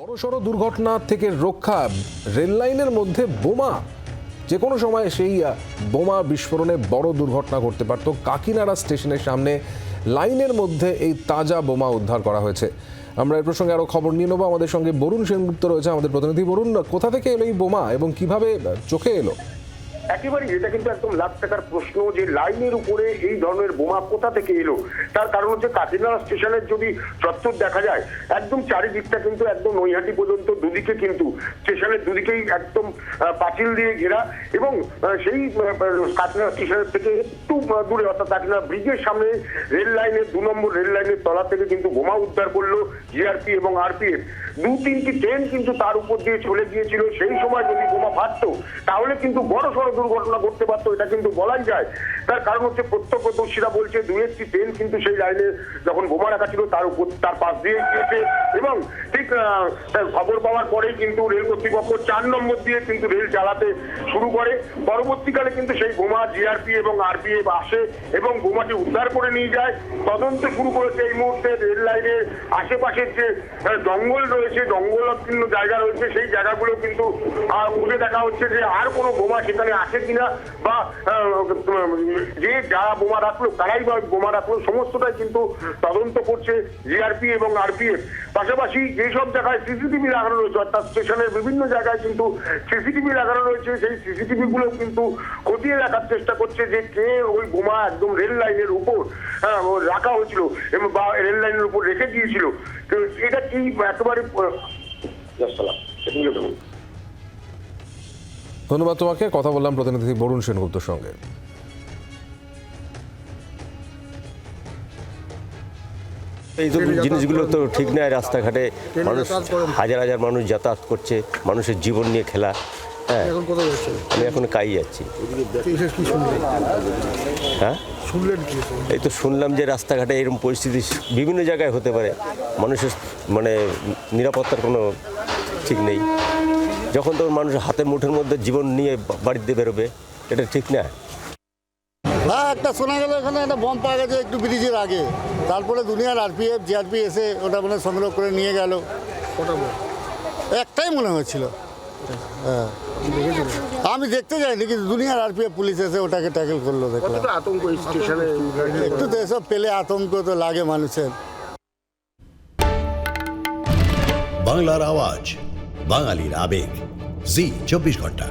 বড়সড় দুর্ঘটনা থেকে রক্ষা রেললাইনের মধ্যে বোমা। যে কোনো সময় সেই বোমা বিস্ফোরণে বড় দুর্ঘটনা ঘটতে পারত। কাকিনাড়া স্টেশনের সামনে লাইনের মধ্যে এই তাজা বোমা উদ্ধার করা হয়েছে। আমরা এর প্রসঙ্গে আরও খবর নিয়ে নেব। আমাদের সঙ্গে বরুণ সেনগুপ্ত রয়েছে। আমাদের প্রতিনিধি বরুণ, কোথা থেকে এলো এই বোমা এবং কীভাবে চোখে এলো? একেবারেই এটা কিন্তু একদম লাখ টাকার প্রশ্ন যে লাইনের উপরে এই ধরনের বোমা কোথা থেকে এলো? তার কারণ হচ্ছে কাকিনাড়া স্টেশনের যদি চত্বর দেখা যায়, একদম চারিদিকটা কিন্তু একদম নৈহাটি পর্যন্ত দুদিকে কিন্তু স্টেশনের দুদিকেই একদম পাঁচিল দিয়ে ঘেরা এবং সেই কাকিনাড়া স্টেশনের থেকে একটু দূরে অর্থাৎ কাকিনাড়া ব্রিজের সামনে রেল লাইনের দু নম্বর রেল লাইনের তলা থেকে কিন্তু বোমা উদ্ধার করল জিআরপি এবং আরপিএফ। দু তিনটি ট্রেন কিন্তু তার উপর দিয়ে চলে গিয়েছিল। সেই সময় যদি বোমা ফাটতো, তাহলে কিন্তু বড় সড় দুর্ঘটনা ঘটতে পারতো, এটা কিন্তু বলাই যায়। তার কারণ হচ্ছে প্রত্যক্ষদর্শীরা বলছে, দুই একটি ট্রেন কিন্তু সেই লাইনে যখন বোমা রাখা ছিল, তার উপর, তার পাশ দিয়ে গিয়েছে। এবং খবর পাওয়ার পরেই কিন্তু রেল কর্তৃপক্ষ চার নম্বর দিয়ে কিন্তু রেল চালাতে শুরু করে। পরবর্তীকালে কিন্তু সেই বোমা জিআরপি এবং আরপিএফ আসে এবং বোমাটি উদ্ধার করে নিয়ে যায়। তদন্ত শুরু করেছে এই মুহূর্তে রেল লাইনের আশেপাশের যে জঙ্গল রয়েছে জঙ্গলাকীর্ণ জায়গা রয়েছে, সেই জায়গাগুলো কিন্তু খুঁজে দেখা হচ্ছে যে আর কোনো বোমা সেখানে আছে কিনা বা যে যারা বোমা রাখল, তারাই বা বোমা রাখল, সমস্তটাই কিন্তু তদন্ত করছে জিআরপি এবং আরপিএফ পাশাপাশি যেসব জায়গায় সিসিটিভি লাগানো রয়েছে অর্থাৎ স্টেশনের বিভিন্ন জায়গায় কিন্তু সিসিটিভি লাগানো রয়েছে। সেই সিসিটিভি গুলো কিন্তু খতিয়ে দেখার চেষ্টা করছে যে কে ওই বোমা একদম রেল লাইনের উপর হ্যাঁ, রাখা হয়েছিল এবং বা রেল লাইনের উপর রেখে দিয়েছিল। তো এটা কি একেবারে। ধন্যবাদ তোমাকে। কথা বললাম প্রতিনিধি বরুণ সেনগুপ্তর সঙ্গে। এই জিনিসগুলো তো ঠিক নয় রাস্তাঘাটে মানুষ হাজার হাজার মানুষ যাতায়াত করছে মানুষের জীবন নিয়ে খেলা। হ্যাঁ। আমি এখন কাই যাচ্ছি। হ্যাঁ? এই তো শুনলাম যে রাস্তাঘাটে এরকম পরিস্থিতি বিভিন্ন জায়গায় হতে পারে। মানুষের মানে নিরাপত্তার কোনো ঠিক নেই। যখন তখন মানুষ হাতের মুঠের মধ্যে জীবন নিয়ে বাড়িতে বেরোবে এটা ঠিক না। হ্যাঁ একটা শোনা গেল এখানে একটা বম পাওয়া গেছে একটু ব্রিজের আগে। তারপরে দুনিয়ার আরপিএফ জিআরপি এসে ওটা মানে সংগ্রহ করে নিয়ে গেল। একটাই মনে হয়েছিল। হ্যাঁ। আমি দেখতে যাইনি কিন্তু দুনিয়ার আরপিএফ পুলিশ এসে ওটাকে ট্যাকেল করল দেখলাম। একটু তো এসব পেলে আতঙ্ক তো লাগে মানুষের। বাংলার আওয়াজ বাঙালির আবেগ। জি চব্বিশ ঘণ্টা।